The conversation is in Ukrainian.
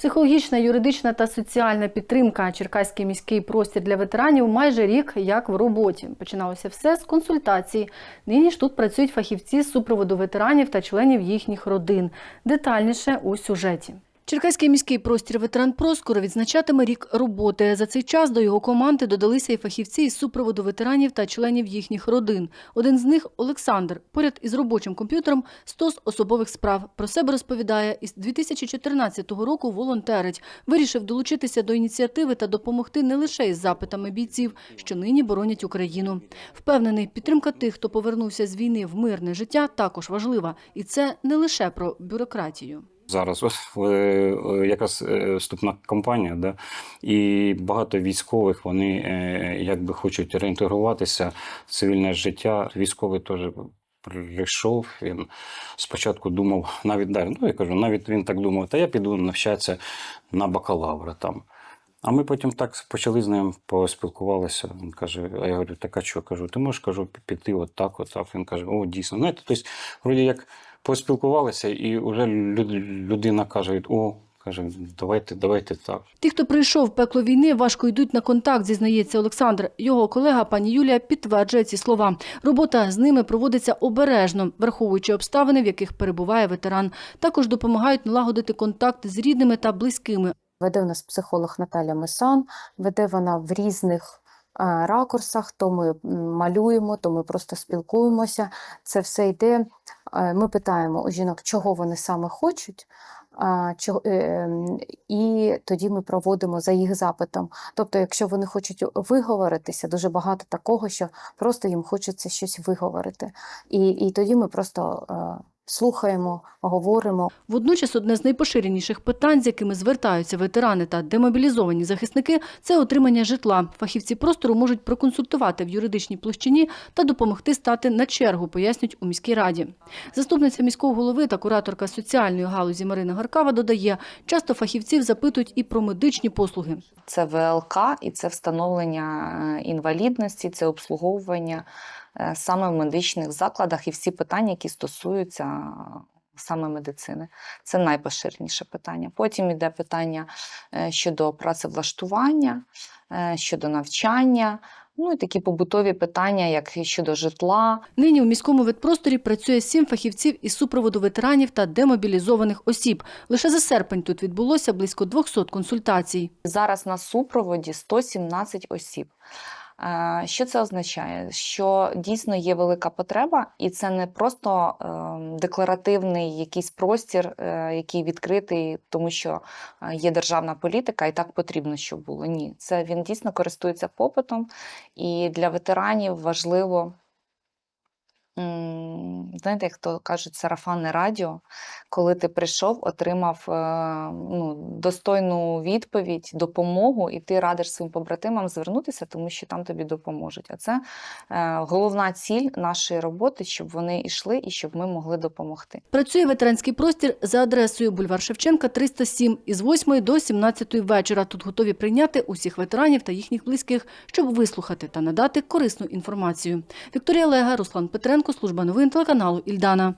Психологічна, юридична та соціальна підтримка Черкаський міський простір для ветеранів майже рік як в роботі. Починалося все з консультацій. Нині ж тут працюють фахівці з супроводу ветеранів та членів їхніх родин. Детальніше у сюжеті. Черкаський міський простір ветеран Проскоро відзначатиме рік роботи. За цей час до його команди додалися і фахівці із супроводу ветеранів та членів їхніх родин. Один з них Олександр. Поряд із робочим комп'ютером стос особових справ. Про себе розповідає, із 2014 року волонтерить. Вирішив долучитися до ініціативи та допомогти не лише із запитами бійців, що нині боронять Україну. Впевнений, підтримка тих, хто повернувся з війни в мирне життя, також важлива. І це не лише про бюрократію. Зараз е, е, якраз е, вступна кампанія, да? і багато військових вони якби хочуть реінтегруватися в цивільне життя. Військовий теж прийшов. Він спочатку думав, навіть далі, ну я кажу, навіть він так думав, та я піду навчатися на бакалавра там. А ми потім так почали з ним поспілкувалися. Він каже: а я говорю, так а що? Кажу, ти можеш кажу, піти от так, от так. Він каже, о, дійсно. Знаєте, тобто, вроді як поспілкувалися, і вже люд- людина каже: о, каже, давайте, давайте так. Ті, хто прийшов в пекло війни, важко йдуть на контакт, зізнається Олександр. Його колега пані Юлія підтверджує ці слова. Робота з ними проводиться обережно, враховуючи обставини, в яких перебуває ветеран. Також допомагають налагодити контакт з рідними та близькими. Веде у нас психолог Наталя Месан, веде вона в різних е, ракурсах, то ми малюємо, то ми просто спілкуємося. Це все йде. Е, Ми питаємо у жінок, чого вони саме хочуть. е, ем, І тоді ми проводимо за їх запитом. Тобто, якщо вони хочуть виговоритися, дуже багато такого, що просто їм хочеться щось виговорити. І, і тоді ми просто е, слухаємо, говоримо, Водночас одне з найпоширеніших питань, з якими звертаються ветерани та демобілізовані захисники, це отримання житла. Фахівці простору можуть проконсультувати в юридичній площині та допомогти стати на чергу, пояснюють у міській раді. Заступниця міського голови та кураторка соціальної галузі Марина Гаркава додає, часто фахівців запитують і про медичні послуги. Це ВЛК і це встановлення е, інвалідності, це обслуговування саме в медичних закладах і всі питання, які стосуються е, саме медицини. Це найпоширеніше питання. Потім йде питання е, щодо працевлаштування, е, щодо навчання. Ну і такі побутові питання, як щодо житла, Нині у міському ветпросторі працює сім фахівців із супроводу ветеранів та демобілізованих осіб. Лише за серпень тут відбулося близько 200 консультацій. Зараз на супроводі 117 осіб. Що це означає? Що дійсно є велика потреба, і це не просто е, декларативний якийсь простір, е, який відкритий, тому що е, є державна політика, і так потрібно, щоб було. Ні, це він дійсно користується попитом, і для ветеранів важливо. Знаєте, як то кажуть, сарафанне радіо, коли ти прийшов, отримав е, ну, достойну відповідь, допомогу, і ти радиш своїм побратимам звернутися, тому що там тобі допоможуть. А це е, головна ціль нашої роботи, щоб вони йшли і щоб ми могли допомогти. Працює ветеранський простір за адресою бульвар Шевченка 307 із 8 до 17 вечора. Тут готові прийняти усіх ветеранів та їхніх близьких, щоб вислухати та надати корисну інформацію. Вікторія Лега, Руслан Петренко, служба новин телеканалу Ільдана.